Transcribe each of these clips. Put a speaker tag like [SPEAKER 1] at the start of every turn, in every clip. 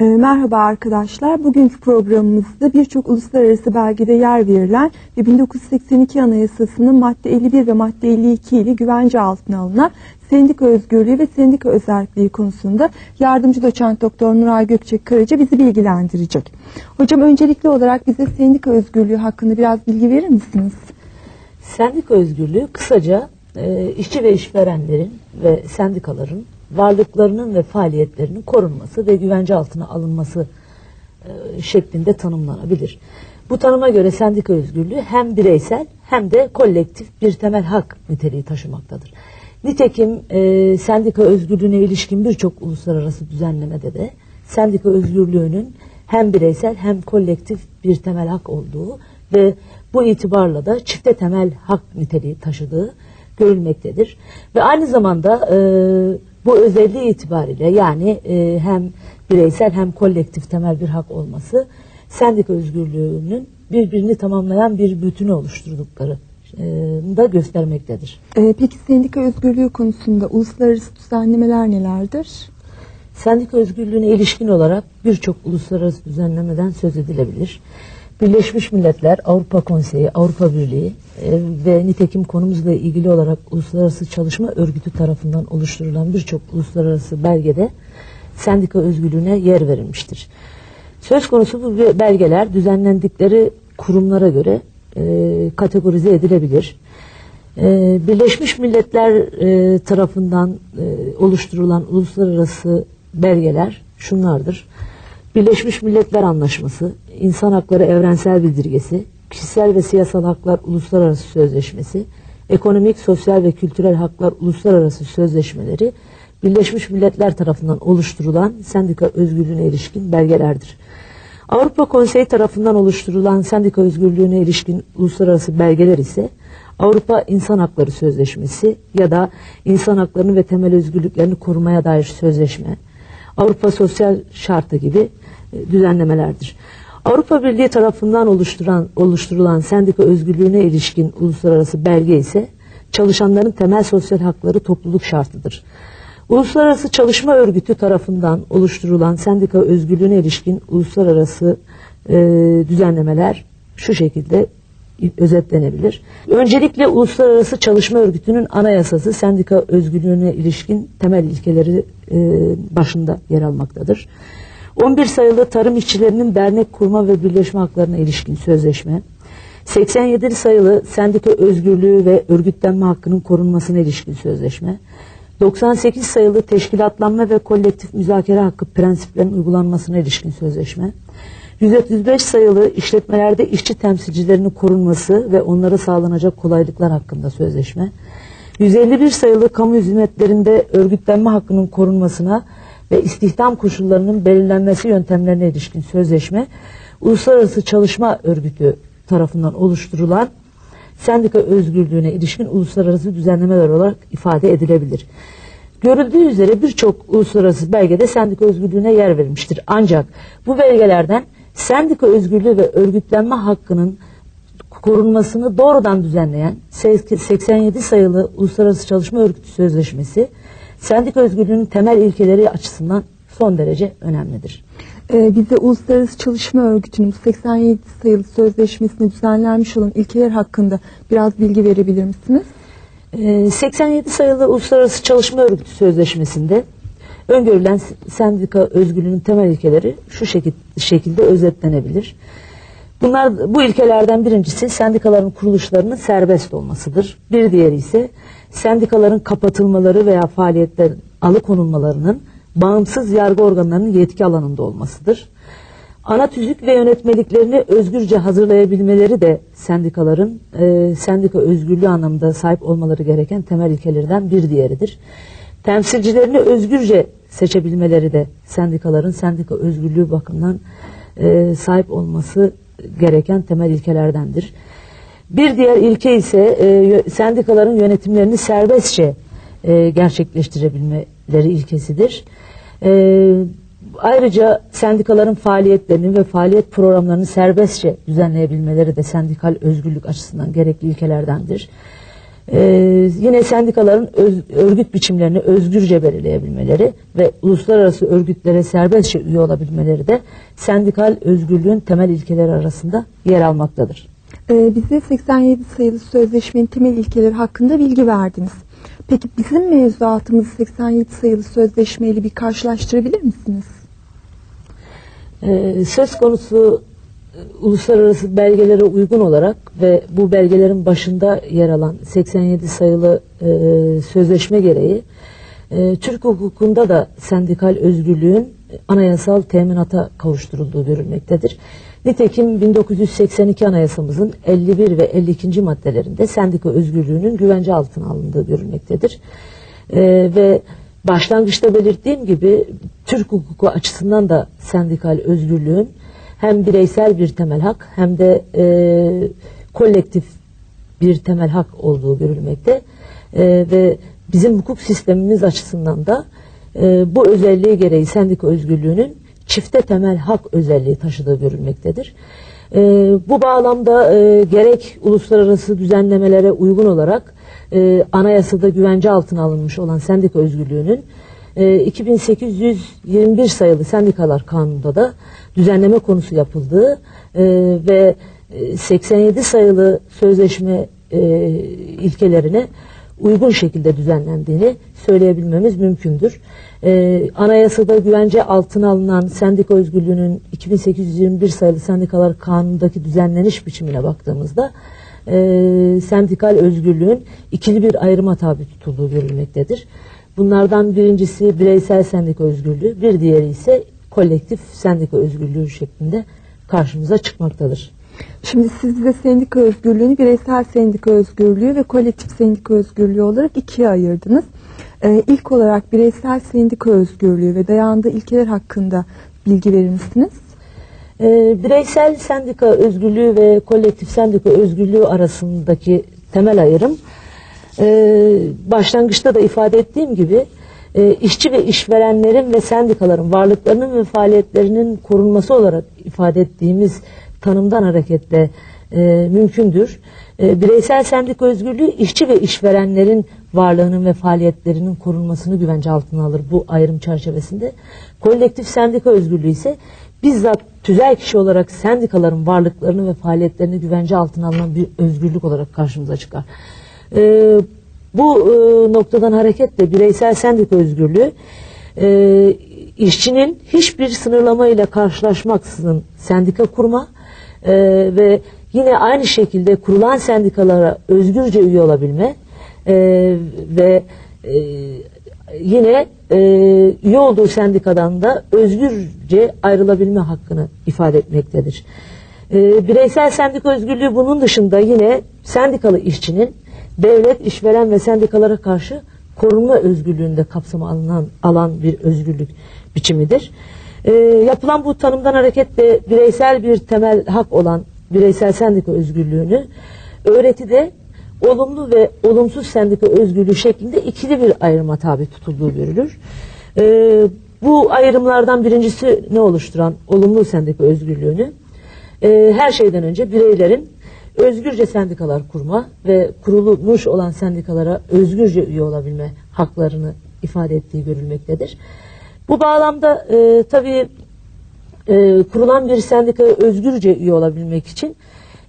[SPEAKER 1] Ee, merhaba arkadaşlar. Bugünkü programımızda birçok uluslararası belgede yer verilen ve 1982 Anayasası'nın madde 51 ve madde 52 ile güvence altına alınan sendika özgürlüğü ve sendika özelliği konusunda yardımcı doçent doktor Nuray Gökçek Karaca bizi bilgilendirecek. Hocam öncelikli olarak bize sendika özgürlüğü hakkında biraz bilgi verir misiniz?
[SPEAKER 2] Sendika özgürlüğü kısaca e, işçi ve işverenlerin ve sendikaların varlıklarının ve faaliyetlerinin korunması ve güvence altına alınması e, şeklinde tanımlanabilir. Bu tanıma göre sendika özgürlüğü hem bireysel hem de kolektif bir temel hak niteliği taşımaktadır. Nitekim e, sendika özgürlüğüne ilişkin birçok uluslararası düzenlemede de sendika özgürlüğünün hem bireysel hem kolektif bir temel hak olduğu ve bu itibarla da çifte temel hak niteliği taşıdığı görülmektedir. Ve aynı zamanda e, bu özelliği itibariyle yani e, hem bireysel hem kolektif temel bir hak olması sendika özgürlüğünün birbirini tamamlayan bir bütünü oluşturdukları e, da göstermektedir.
[SPEAKER 1] Ee, peki sendika özgürlüğü konusunda uluslararası düzenlemeler nelerdir?
[SPEAKER 2] Sendika özgürlüğüne ilişkin olarak birçok uluslararası düzenlemeden söz edilebilir. Birleşmiş Milletler, Avrupa Konseyi, Avrupa Birliği e, ve nitekim konumuzla ilgili olarak Uluslararası Çalışma Örgütü tarafından oluşturulan birçok uluslararası belgede sendika özgürlüğüne yer verilmiştir. Söz konusu bu belgeler düzenlendikleri kurumlara göre e, kategorize edilebilir. E, Birleşmiş Milletler e, tarafından e, oluşturulan uluslararası belgeler şunlardır. Birleşmiş Milletler Anlaşması, İnsan Hakları Evrensel Bildirgesi, Kişisel ve Siyasal Haklar Uluslararası Sözleşmesi, Ekonomik, Sosyal ve Kültürel Haklar Uluslararası Sözleşmeleri Birleşmiş Milletler tarafından oluşturulan sendika özgürlüğüne ilişkin belgelerdir. Avrupa Konseyi tarafından oluşturulan sendika özgürlüğüne ilişkin uluslararası belgeler ise Avrupa İnsan Hakları Sözleşmesi ya da İnsan Haklarını ve Temel Özgürlüklerini korumaya dair sözleşme, Avrupa Sosyal Şartı gibi düzenlemelerdir. Avrupa Birliği tarafından oluşturan, oluşturulan sendika özgürlüğüne ilişkin uluslararası belge ise çalışanların temel sosyal hakları topluluk şartıdır. Uluslararası Çalışma Örgütü tarafından oluşturulan sendika özgürlüğüne ilişkin uluslararası e, düzenlemeler şu şekilde özetlenebilir. Öncelikle Uluslararası Çalışma Örgütü'nün anayasası sendika özgürlüğüne ilişkin temel ilkeleri e, başında yer almaktadır. 11 sayılı tarım işçilerinin dernek kurma ve birleşme haklarına ilişkin sözleşme, 87 sayılı sendika özgürlüğü ve örgütlenme hakkının korunmasına ilişkin sözleşme, 98 sayılı teşkilatlanma ve kolektif müzakere hakkı prensiplerinin uygulanmasına ilişkin sözleşme, 135 sayılı işletmelerde işçi temsilcilerinin korunması ve onlara sağlanacak kolaylıklar hakkında sözleşme, 151 sayılı kamu hizmetlerinde örgütlenme hakkının korunmasına ve istihdam koşullarının belirlenmesi yöntemlerine ilişkin sözleşme, Uluslararası Çalışma Örgütü tarafından oluşturulan sendika özgürlüğüne ilişkin uluslararası düzenlemeler olarak ifade edilebilir. Görüldüğü üzere birçok uluslararası belgede sendika özgürlüğüne yer verilmiştir. Ancak bu belgelerden sendika özgürlüğü ve örgütlenme hakkının korunmasını doğrudan düzenleyen 87 sayılı Uluslararası Çalışma Örgütü Sözleşmesi sendika özgürlüğünün temel ilkeleri açısından son derece önemlidir.
[SPEAKER 1] Ee, bize Uluslararası Çalışma Örgütü'nün 87 sayılı sözleşmesinde düzenlenmiş olan ilkeler hakkında biraz bilgi verebilir misiniz?
[SPEAKER 2] Ee, 87 sayılı Uluslararası Çalışma Örgütü Sözleşmesi'nde öngörülen sendika özgürlüğünün temel ilkeleri şu şekilde özetlenebilir. Bunlar bu ilkelerden birincisi sendikaların kuruluşlarının serbest olmasıdır. Bir diğeri ise sendikaların kapatılmaları veya faaliyetten alıkonulmalarının bağımsız yargı organlarının yetki alanında olmasıdır. Ana tüzük ve yönetmeliklerini özgürce hazırlayabilmeleri de sendikaların e, sendika özgürlüğü anlamında sahip olmaları gereken temel ilkelerden bir diğeridir. Temsilcilerini özgürce seçebilmeleri de sendikaların sendika özgürlüğü bakımından e, sahip olması gereken temel ilkelerdendir. Bir diğer ilke ise e, sendikaların yönetimlerini serbestçe e, gerçekleştirebilmeleri ilkesidir. E, ayrıca sendikaların faaliyetlerini ve faaliyet programlarını serbestçe düzenleyebilmeleri de sendikal özgürlük açısından gerekli ilkelerdendir. Ee, yine sendikaların öz- örgüt biçimlerini özgürce belirleyebilmeleri ve uluslararası örgütlere serbestçe üye olabilmeleri de sendikal özgürlüğün temel ilkeleri arasında yer almaktadır.
[SPEAKER 1] Ee, bize 87 sayılı sözleşmenin temel ilkeleri hakkında bilgi verdiniz. Peki bizim mevzuatımızı 87 sayılı sözleşmeyle bir karşılaştırabilir misiniz?
[SPEAKER 2] Ee, söz konusu e, uluslararası belgelere uygun olarak ve bu belgelerin başında yer alan 87 sayılı e, sözleşme gereği e, Türk hukukunda da sendikal özgürlüğün anayasal teminata kavuşturulduğu görülmektedir. Nitekim 1982 anayasamızın 51 ve 52. maddelerinde sendika özgürlüğünün güvence altına alındığı görülmektedir. E, ve başlangıçta belirttiğim gibi Türk hukuku açısından da sendikal özgürlüğün hem bireysel bir temel hak hem de e, kolektif bir temel hak olduğu görülmekte E, ve bizim hukuk sistemimiz açısından da e, bu özelliği gereği sendika özgürlüğünün çifte temel hak özelliği taşıdığı görülmektedir. E, bu bağlamda e, gerek uluslararası düzenlemelere uygun olarak e, anayasada güvence altına alınmış olan sendika özgürlüğünün e, 2821 sayılı sendikalar kanununda da düzenleme konusu yapıldığı e, ve e, 87 sayılı sözleşme e, ilkelerine uygun şekilde düzenlendiğini söyleyebilmemiz mümkündür. E, anayasada güvence altına alınan sendika özgürlüğünün 2821 sayılı sendikalar kanunundaki düzenleniş biçimine baktığımızda e, sendikal özgürlüğün ikili bir ayrıma tabi tutulduğu görülmektedir. Bunlardan birincisi bireysel sendika özgürlüğü, bir diğeri ise kolektif sendika özgürlüğü şeklinde karşımıza çıkmaktadır.
[SPEAKER 1] Şimdi siz bize sendika özgürlüğünü bireysel sendika özgürlüğü ve kolektif sendika özgürlüğü olarak ikiye ayırdınız. Ee, ilk olarak bireysel sendika özgürlüğü ve dayandığı ilkeler hakkında bilgi verir misiniz?
[SPEAKER 2] Ee, bireysel sendika özgürlüğü ve kolektif sendika özgürlüğü arasındaki temel ayrım e, başlangıçta da ifade ettiğim gibi e, işçi ve işverenlerin ve sendikaların varlıklarının ve faaliyetlerinin korunması olarak ifade ettiğimiz tanımdan hareketle e, mümkündür. E, bireysel sendika özgürlüğü işçi ve işverenlerin varlığının ve faaliyetlerinin korunmasını güvence altına alır bu ayrım çerçevesinde. Kolektif sendika özgürlüğü ise bizzat tüzel kişi olarak sendikaların varlıklarını ve faaliyetlerini güvence altına alınan bir özgürlük olarak karşımıza çıkar. E, bu e, noktadan hareketle bireysel sendika özgürlüğü e, işçinin hiçbir sınırlama ile karşılaşmaksızın sendika kurma e, ve yine aynı şekilde kurulan sendikalara özgürce üye olabilme e, ve e, yine e, üye olduğu sendikadan da özgürce ayrılabilme hakkını ifade etmektedir. E, bireysel sendika özgürlüğü bunun dışında yine sendikalı işçinin devlet, işveren ve sendikalara karşı korunma özgürlüğünde kapsama alınan alan bir özgürlük biçimidir. E, yapılan bu tanımdan hareketle bireysel bir temel hak olan bireysel sendika özgürlüğünü öğretide olumlu ve olumsuz sendika özgürlüğü şeklinde ikili bir ayrıma tabi tutulduğu görülür. E, bu ayrımlardan birincisi ne oluşturan olumlu sendika özgürlüğünü? E, her şeyden önce bireylerin özgürce sendikalar kurma ve kurulmuş olan sendikalara özgürce üye olabilme haklarını ifade ettiği görülmektedir. Bu bağlamda e, tabii e, kurulan bir sendikaya özgürce üye olabilmek için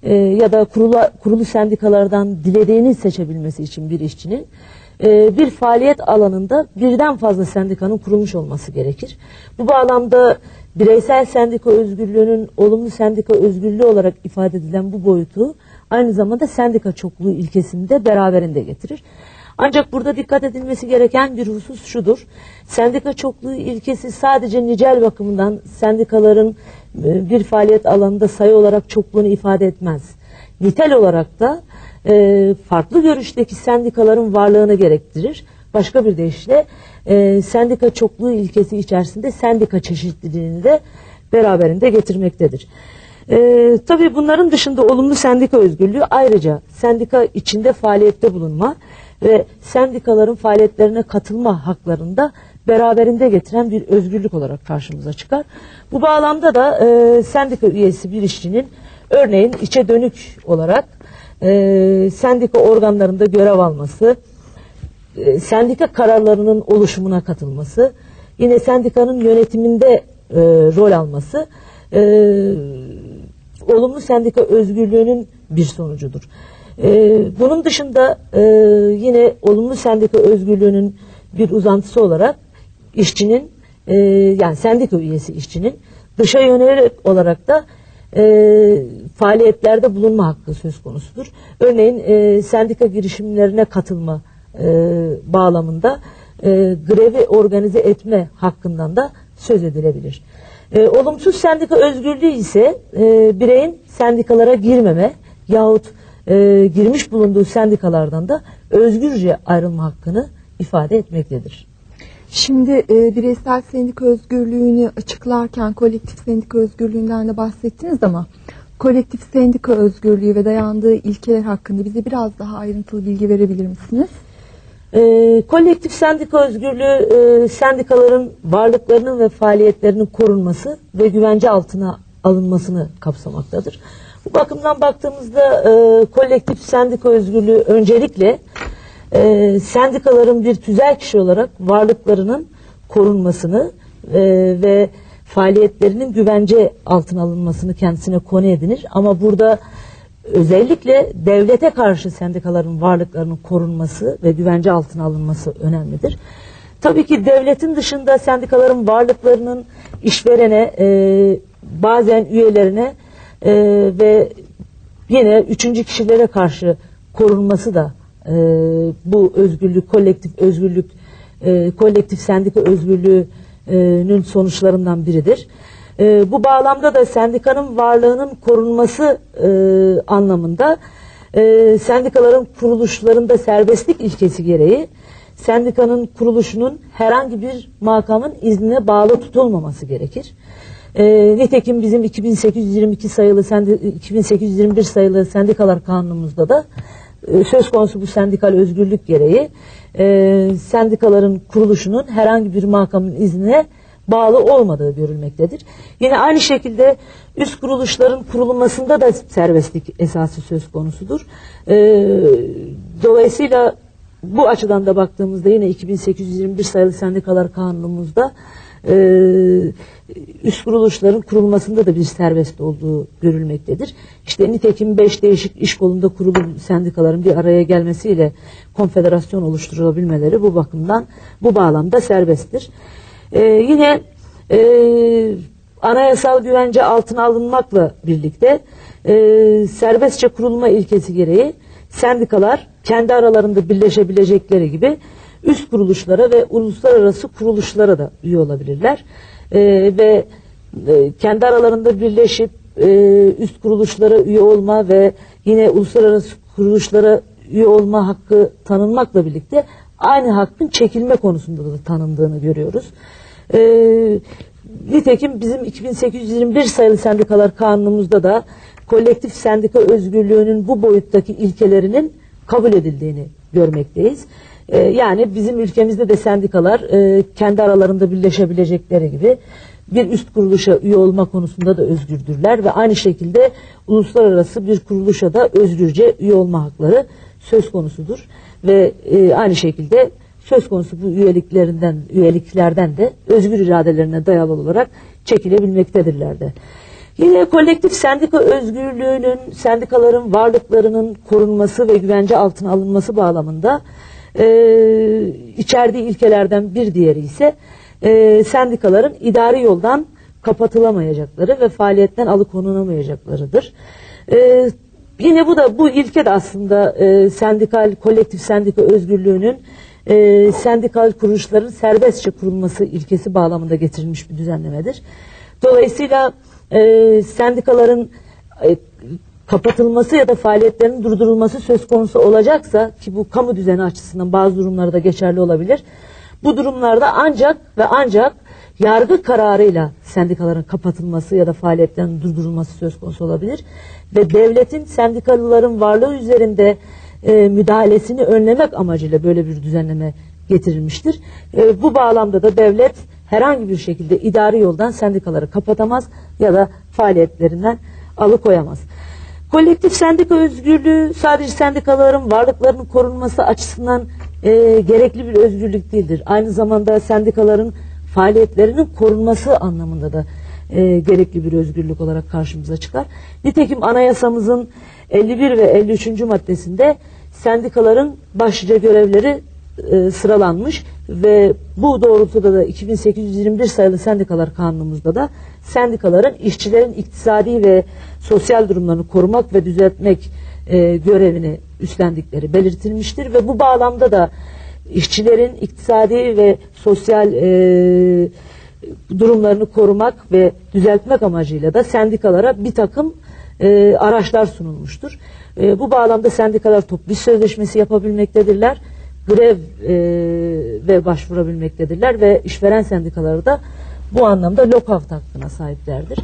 [SPEAKER 2] e, ya da kurula, kurulu sendikalardan dilediğini seçebilmesi için bir işçinin e, bir faaliyet alanında birden fazla sendikanın kurulmuş olması gerekir. Bu bağlamda bireysel sendika özgürlüğünün olumlu sendika özgürlüğü olarak ifade edilen bu boyutu aynı zamanda sendika çokluğu ilkesini de beraberinde getirir. Ancak burada dikkat edilmesi gereken bir husus şudur. Sendika çokluğu ilkesi sadece nicel bakımından sendikaların e, bir faaliyet alanında sayı olarak çokluğunu ifade etmez. Nitel olarak da e, farklı görüşteki sendikaların varlığını gerektirir. Başka bir deyişle e, sendika çokluğu ilkesi içerisinde sendika çeşitliliğini de beraberinde getirmektedir. E, tabii bunların dışında olumlu sendika özgürlüğü ayrıca sendika içinde faaliyette bulunma ve sendikaların faaliyetlerine katılma haklarında beraberinde getiren bir özgürlük olarak karşımıza çıkar. Bu bağlamda da e, sendika üyesi bir işçinin örneğin içe dönük olarak e, sendika organlarında görev alması, e, sendika kararlarının oluşumuna katılması, yine sendikanın yönetiminde e, rol alması e, olumlu sendika özgürlüğünün bir sonucudur. E, bunun dışında e, yine olumlu sendika özgürlüğünün bir uzantısı olarak işçinin e, yani sendika üyesi işçinin dışa yönelik olarak da e, faaliyetlerde bulunma hakkı söz konusudur. Örneğin e, sendika girişimlerine katılma e, bağlamında e, grevi organize etme hakkından da söz edilebilir. E, olumsuz sendika özgürlüğü ise e, bireyin sendikalara girmeme yahut e, girmiş bulunduğu sendikalardan da özgürce ayrılma hakkını ifade etmektedir.
[SPEAKER 1] Şimdi e, bireysel sendika özgürlüğünü açıklarken kolektif sendika özgürlüğünden de bahsettiniz ama kolektif sendika özgürlüğü ve dayandığı ilkeler hakkında bize biraz daha ayrıntılı bilgi verebilir misiniz?
[SPEAKER 2] E, kolektif sendika özgürlüğü e, sendikaların varlıklarının ve faaliyetlerinin korunması ve güvence altına alınmasını kapsamaktadır. Bu bakımdan baktığımızda e, kolektif sendika özgürlüğü öncelikle e, sendikaların bir tüzel kişi olarak varlıklarının korunmasını e, ve faaliyetlerinin güvence altına alınmasını kendisine konu edinir. Ama burada özellikle devlete karşı sendikaların varlıklarının korunması ve güvence altına alınması önemlidir. Tabii ki devletin dışında sendikaların varlıklarının işverene, e, bazen üyelerine e, ve yine üçüncü kişilere karşı korunması da e, bu özgürlük, kolektif özgürlük, e, kolektif sendika özgürlüğünün sonuçlarından biridir. E, bu bağlamda da sendikanın varlığının korunması e, anlamında e, sendikaların kuruluşlarında serbestlik ilkesi gereği sendikanın kuruluşunun herhangi bir makamın iznine bağlı tutulmaması gerekir. E, nitekim bizim 2822 sayılı 2821 sayılı sendikalar kanunumuzda da söz konusu bu sendikal özgürlük gereği e, sendikaların kuruluşunun herhangi bir makamın iznine bağlı olmadığı görülmektedir. Yine aynı şekilde üst kuruluşların kurulmasında da serbestlik esası söz konusudur. E, dolayısıyla bu açıdan da baktığımızda yine 2821 sayılı sendikalar kanunumuzda e, üst kuruluşların kurulmasında da bir serbest olduğu görülmektedir. İşte nitekim beş değişik iş kolunda kurulu sendikaların bir araya gelmesiyle konfederasyon oluşturulabilmeleri bu bakımdan bu bağlamda serbesttir. Ee, yine e, anayasal güvence altına alınmakla birlikte e, serbestçe kurulma ilkesi gereği sendikalar kendi aralarında birleşebilecekleri gibi üst kuruluşlara ve uluslararası kuruluşlara da üye olabilirler. E, ve e, kendi aralarında birleşip e, üst kuruluşlara üye olma ve yine uluslararası kuruluşlara üye olma hakkı tanınmakla birlikte aynı hakkın çekilme konusunda da tanındığını görüyoruz. E, nitekim bizim 2821 sayılı sendikalar kanunumuzda da kolektif sendika özgürlüğünün bu boyuttaki ilkelerinin kabul edildiğini görmekteyiz. E, yani bizim ülkemizde de sendikalar e, kendi aralarında birleşebilecekleri gibi bir üst kuruluşa üye olma konusunda da özgürdürler ve aynı şekilde uluslararası bir kuruluşa da özgürce üye olma hakları söz konusudur ve e, aynı şekilde söz konusu bu üyeliklerinden üyeliklerden de özgür iradelerine dayalı olarak çekilebilmektedirler de. Yine kolektif sendika özgürlüğünün, sendikaların varlıklarının korunması ve güvence altına alınması bağlamında e, içerdiği ilkelerden bir diğeri ise e, sendikaların idari yoldan kapatılamayacakları ve faaliyetten alıkonulamayacaklarıdır. E, yine bu da bu ilke de aslında e, sendikal, kolektif sendika özgürlüğünün e, sendikal kuruluşların serbestçe kurulması ilkesi bağlamında getirilmiş bir düzenlemedir. Dolayısıyla e, sendikaların e, kapatılması ya da faaliyetlerinin durdurulması söz konusu olacaksa ki bu kamu düzeni açısından bazı durumlarda geçerli olabilir. Bu durumlarda ancak ve ancak yargı kararıyla sendikaların kapatılması ya da faaliyetlerin durdurulması söz konusu olabilir. Ve devletin sendikalıların varlığı üzerinde e, müdahalesini önlemek amacıyla böyle bir düzenleme getirilmiştir. E, bu bağlamda da devlet herhangi bir şekilde idari yoldan sendikaları kapatamaz ya da faaliyetlerinden alıkoyamaz. Kolektif sendika özgürlüğü sadece sendikaların varlıklarının korunması açısından e, gerekli bir özgürlük değildir. Aynı zamanda sendikaların faaliyetlerinin korunması anlamında da e, gerekli bir özgürlük olarak karşımıza çıkar. Nitekim anayasamızın 51 ve 53. maddesinde sendikaların başlıca görevleri e, sıralanmış ve bu doğrultuda da 2821 sayılı sendikalar kanunumuzda da sendikaların işçilerin iktisadi ve sosyal durumlarını korumak ve düzeltmek e, görevini üstlendikleri belirtilmiştir ve bu bağlamda da işçilerin iktisadi ve sosyal e, durumlarını korumak ve düzeltmek amacıyla da sendikalara bir takım araçlar sunulmuştur. Bu bağlamda sendikalar toplu sözleşmesi yapabilmektedirler. Grev e, ve başvurabilmektedirler ve işveren sendikaları da bu anlamda lockout hakkına sahiplerdir.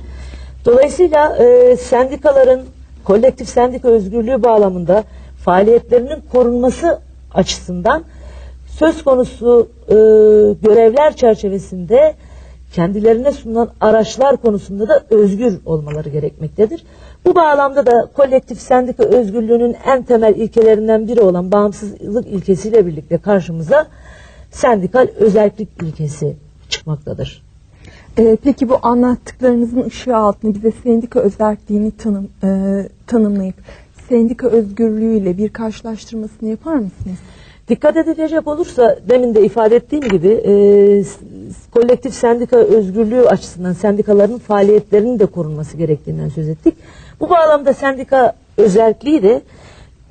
[SPEAKER 2] Dolayısıyla e, sendikaların kolektif sendika özgürlüğü bağlamında faaliyetlerinin korunması açısından söz konusu e, görevler çerçevesinde kendilerine sunulan araçlar konusunda da özgür olmaları gerekmektedir. Bu bağlamda da kolektif sendika özgürlüğünün en temel ilkelerinden biri olan bağımsızlık ilkesiyle birlikte karşımıza sendikal özellik ilkesi çıkmaktadır.
[SPEAKER 1] Ee, peki bu anlattıklarınızın ışığı altında bize sendika özelliğini tanım, e, tanımlayıp sendika özgürlüğüyle bir karşılaştırmasını yapar mısınız?
[SPEAKER 2] Dikkat edilecek olursa demin de ifade ettiğim gibi e, kolektif sendika özgürlüğü açısından sendikaların faaliyetlerinin de korunması gerektiğinden söz ettik. Bu bağlamda sendika özelliği de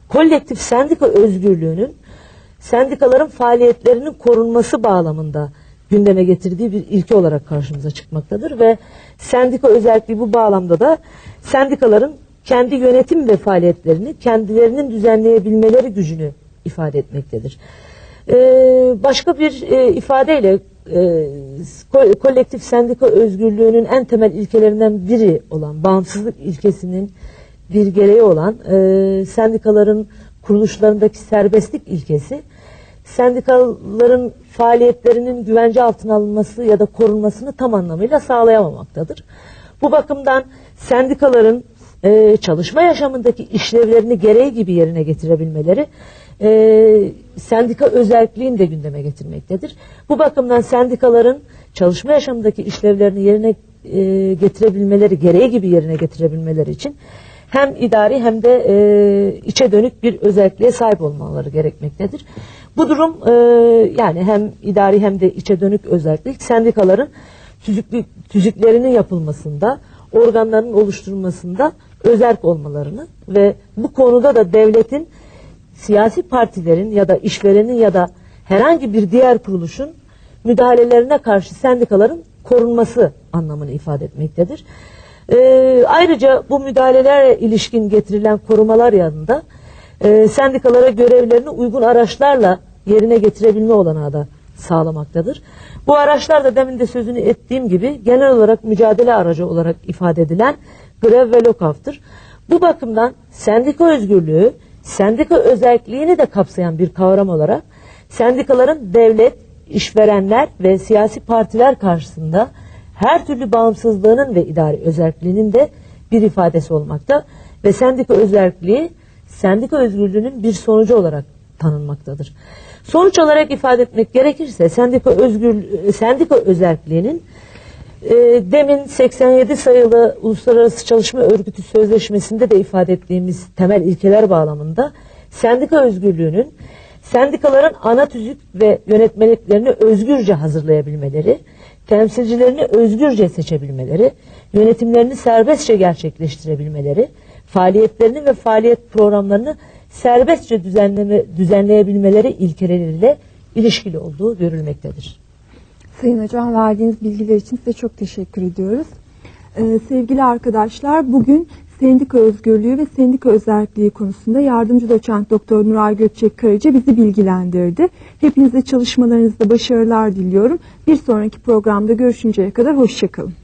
[SPEAKER 2] kolektif sendika özgürlüğünün sendikaların faaliyetlerinin korunması bağlamında gündeme getirdiği bir ilke olarak karşımıza çıkmaktadır ve sendika özelliği bu bağlamda da sendikaların kendi yönetim ve faaliyetlerini kendilerinin düzenleyebilmeleri gücünü ifade etmektedir. Ee, başka bir e, ifadeyle e, kolektif sendika özgürlüğünün en temel ilkelerinden biri olan bağımsızlık ilkesinin bir gereği olan e, sendikaların kuruluşlarındaki serbestlik ilkesi sendikaların faaliyetlerinin güvence altına alınması ya da korunmasını tam anlamıyla sağlayamamaktadır. Bu bakımdan sendikaların e, çalışma yaşamındaki işlevlerini gereği gibi yerine getirebilmeleri e, sendika özelliğini de gündeme getirmektedir. Bu bakımdan sendikaların çalışma yaşamındaki işlevlerini yerine e, getirebilmeleri, gereği gibi yerine getirebilmeleri için hem idari hem de e, içe dönük bir özelliğe sahip olmaları gerekmektedir. Bu durum e, yani hem idari hem de içe dönük özellik sendikaların tüzüklü, tüzüklerinin yapılmasında, organların oluşturulmasında özerk olmalarını ve bu konuda da devletin siyasi partilerin ya da işverenin ya da herhangi bir diğer kuruluşun müdahalelerine karşı sendikaların korunması anlamını ifade etmektedir. Ee, ayrıca bu müdahalelerle ilişkin getirilen korumalar yanında e, sendikalara görevlerini uygun araçlarla yerine getirebilme olanağı da sağlamaktadır. Bu araçlar da demin de sözünü ettiğim gibi genel olarak mücadele aracı olarak ifade edilen grev ve lokaftır. Bu bakımdan sendika özgürlüğü sendika özelliğini de kapsayan bir kavram olarak sendikaların devlet, işverenler ve siyasi partiler karşısında her türlü bağımsızlığının ve idari özelliğinin de bir ifadesi olmakta ve sendika özelliği sendika özgürlüğünün bir sonucu olarak tanınmaktadır. Sonuç olarak ifade etmek gerekirse sendika özgür sendika özelliğinin e, demin 87 sayılı Uluslararası Çalışma Örgütü Sözleşmesi'nde de ifade ettiğimiz temel ilkeler bağlamında sendika özgürlüğünün sendikaların ana tüzük ve yönetmeliklerini özgürce hazırlayabilmeleri, temsilcilerini özgürce seçebilmeleri, yönetimlerini serbestçe gerçekleştirebilmeleri, faaliyetlerini ve faaliyet programlarını serbestçe düzenleme, düzenleyebilmeleri ilkeleriyle ilişkili olduğu görülmektedir.
[SPEAKER 1] Sayın Hocam verdiğiniz bilgiler için size çok teşekkür ediyoruz. Ee, sevgili arkadaşlar bugün sendika özgürlüğü ve sendika özelliği konusunda yardımcı doçent doktor Nuray Gökçek Karaca bizi bilgilendirdi. Hepinize çalışmalarınızda başarılar diliyorum. Bir sonraki programda görüşünceye kadar hoşçakalın.